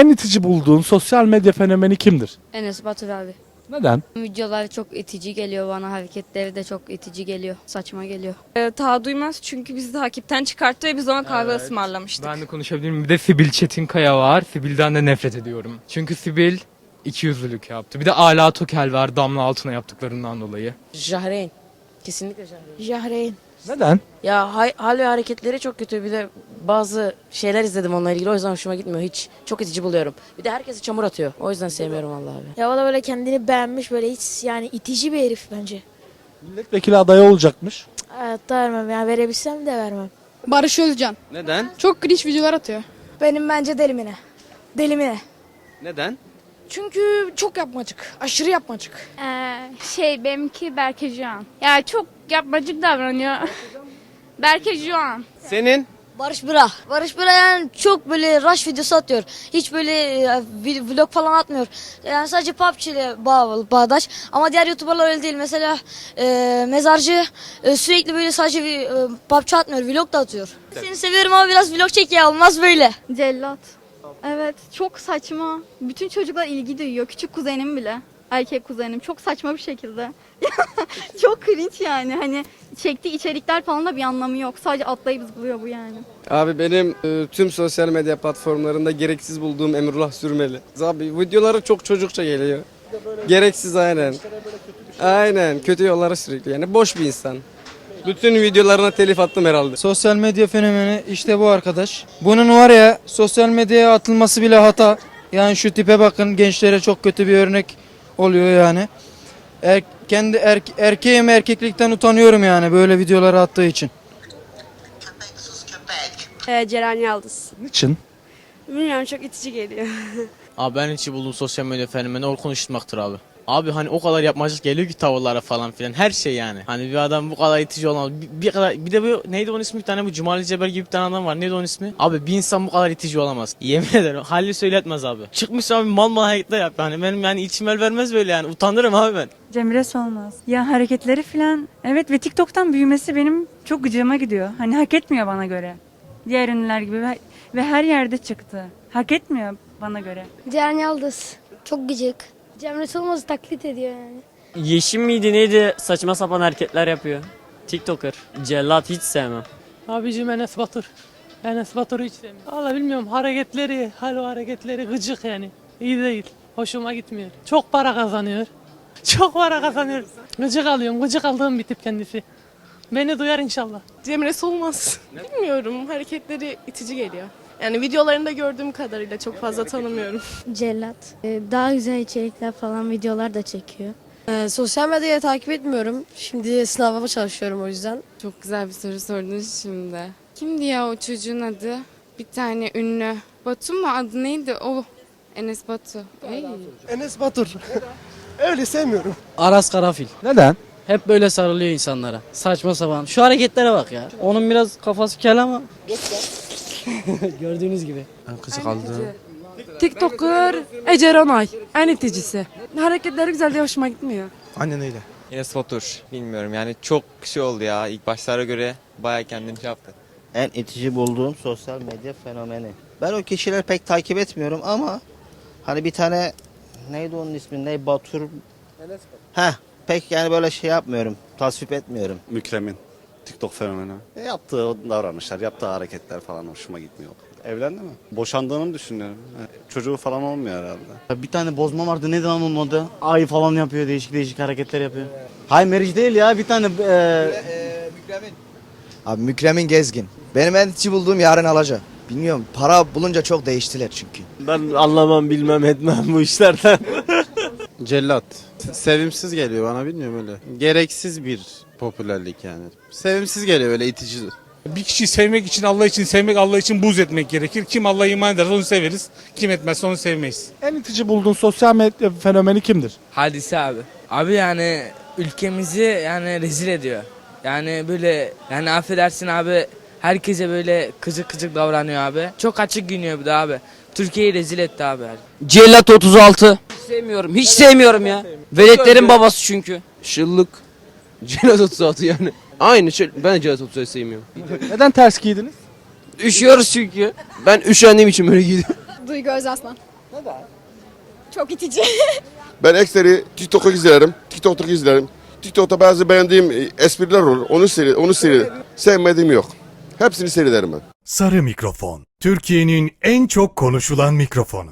En itici bulduğun sosyal medya fenomeni kimdir? Enes Batur abi. Neden? Videoları çok itici geliyor bana. Hareketleri de çok itici geliyor. Saçma geliyor. Ee, ta duymaz çünkü bizi takipten çıkarttı ve biz ona kahve Evet. ısmarlamıştık. Ben de konuşabilir miyim? Bir de Sibil Çetinkaya var. Sibil'den de nefret ediyorum. Çünkü Sibil ikiyüzlülük yaptı. Bir de Ala Tokel var Damla Altun'a yaptıklarından dolayı. Jahreyn. Kesinlikle Jahreyn. Jahreyn. Neden? Ya hay- hal ve hareketleri çok kötü. Bir de bazı şeyler izledim onunla ilgili. O yüzden hoşuma gitmiyor. Hiç çok itici buluyorum. Bir de herkesi çamur atıyor. O yüzden sevmiyorum Allah abi. Ya o da böyle kendini beğenmiş böyle hiç yani itici bir herif bence. Milletvekili adayı olacakmış. Hayatta vermem ya verebilsem de vermem. Barış Özcan. Neden? Çok cringe videolar atıyor. Benim bence delimine. Delimine. Neden? Çünkü çok yapmacık. Aşırı yapmacık. Ee, şey benimki Berke Juan. Ya çok yapmacık davranıyor. Berke Juan. Senin? Barış Bıra. Barış Bıra yani çok böyle rush videosu atıyor. Hiç böyle e, vi- vlog falan atmıyor. Yani sadece PUBG ile bağ, bağdaş. Ama diğer YouTuber'lar öyle değil. Mesela e, Mezarcı e, sürekli böyle sadece bir, e, PUBG atmıyor. Vlog da atıyor. Seni seviyorum ama biraz vlog çek ya. Olmaz böyle. Cellat. Evet çok saçma. Bütün çocuklar ilgi duyuyor. Küçük kuzenim bile. Erkek kuzenim. Çok saçma bir şekilde. çok cringe yani. Hani çektiği içerikler falan da bir anlamı yok. Sadece atlayıp zıplıyor bu yani. Abi benim e, tüm sosyal medya platformlarında gereksiz bulduğum Emrullah Sürmeli. Abi videoları çok çocukça geliyor. Gereksiz aynen. Aynen kötü yollara sürekli yani boş bir insan. Bütün videolarına telif attım herhalde. Sosyal medya fenomeni işte bu arkadaş. Bunun var ya sosyal medyaya atılması bile hata. Yani şu tipe bakın gençlere çok kötü bir örnek oluyor yani. Er, kendi er, erkeğim erkeklikten utanıyorum yani böyle videoları attığı için. Ee, Ceren Yaldız. Niçin? Bilmiyorum çok itici geliyor. Abi ben hiç bulduğum sosyal medya fenomeni o konuşmaktır abi. Abi hani o kadar yapmacık geliyor ki tavırlara falan filan her şey yani. Hani bir adam bu kadar itici olamaz. Bir, bir kadar bir de bu neydi onun ismi bir tane bu Cumali Ceber gibi bir tane adam var. Neydi onun ismi? Abi bir insan bu kadar itici olamaz. Yemin ederim halli söyletmez abi. Çıkmış abi mal mal hareketler yap yani. Benim yani içim el vermez böyle yani. Utanırım abi ben. Cemre Solmaz. Ya hareketleri falan evet ve TikTok'tan büyümesi benim çok gıcığıma gidiyor. Hani hak etmiyor bana göre. Diğer ünlüler gibi ve, ve her yerde çıktı. Hak etmiyor bana göre. Ceren Yaldız. Çok gıcık. Cemre Solmaz'ı taklit ediyor yani. Yeşim miydi neydi saçma sapan hareketler yapıyor. TikToker. Cellat hiç sevmem. Abicim Enes Batur. Enes Batur'u hiç sevmiyorum. Valla bilmiyorum hareketleri, hal o hareketleri gıcık yani. İyi değil. Hoşuma gitmiyor. Çok para kazanıyor. Çok para kazanıyor. Gıcık alıyorum. Gıcık aldığım bir tip kendisi. Beni duyar inşallah. Cemre Solmaz. Bilmiyorum hareketleri itici geliyor. Yani videolarında gördüğüm kadarıyla çok fazla tanımıyorum. Cellat. Daha güzel içerikler falan videolar da çekiyor. Ee, sosyal medyayı takip etmiyorum. Şimdi sınavıma çalışıyorum o yüzden. Çok güzel bir soru sordunuz şimdi. Kimdi ya o çocuğun adı? Bir tane ünlü. Batu mu adı neydi? O Enes Batu. Ey. Enes Batur. Öyle sevmiyorum. Aras Karafil. Neden? Hep böyle sarılıyor insanlara. Saçma sapan. Şu hareketlere bak ya. Onun biraz kafası kel ama. Gördüğünüz gibi. Kızı kaldı. TikToker Ece Ronay. En iticisi. Hareketleri güzel diye hoşuma gitmiyor. Aynen öyle. Enes Batur. Bilmiyorum yani çok şey oldu ya. İlk başlara göre baya kendini şey yaptı. En itici bulduğum sosyal medya fenomeni. Ben o kişileri pek takip etmiyorum ama hani bir tane neydi onun ismi? Ne Batur? Heh, pek yani böyle şey yapmıyorum. Tasvip etmiyorum. Mükremin. TikTok fenomeni. E, yaptığı davranışlar, yaptığı hareketler falan hoşuma gitmiyor. Evlendi mi? Boşandığını mı düşünüyorum? E, Çocuğu falan olmuyor herhalde. Bir tane bozma vardı. Neydi lan onun adı? Ay falan yapıyor. Değişik değişik hareketler yapıyor. Hayır Meriç değil ya. Bir tane e, Abi Mükremin Gezgin. Benim en itici bulduğum Yaren Alaca. Bilmiyorum para bulunca çok değiştiler çünkü. ben anlamam bilmem etmem bu işlerden. Cellat. Sevimsiz geliyor bana bilmiyorum öyle. Gereksiz bir popülerlik yani. Sevimsiz geliyor öyle itici. Bir kişiyi sevmek için Allah için sevmek, Allah için buz etmek gerekir. Kim Allah'a iman ederse onu severiz. Kim etmezse onu sevmeyiz. En itici bulduğun sosyal medya fenomeni kimdir? Hadise abi. Abi yani ülkemizi yani rezil ediyor. Yani böyle yani affedersin abi herkese böyle kızık kızık davranıyor abi. Çok açık giyiniyor bir de abi. Türkiye'yi rezil etti abi. Cellat 36. Hiç sevmiyorum. Hiç sevmiyorum ya. Veletlerin babası çünkü. Şıllık. Cellat 36 yani. Aynı şey. Ben Cellat 36 sevmiyorum. Neden ters giydiniz? Üşüyoruz çünkü. Ben üşendiğim için böyle giydim. Duygu Özaslan. Çok itici. Ben ekseri TikTok'u izlerim. TikTok'ta izlerim. TikTok'ta bazı beğendiğim e, espriler olur. Onu seyre, onu seyre. Sevmediğim yok. Hepsini seyrederim ben. Sarı mikrofon. Türkiye'nin en çok konuşulan mikrofonu.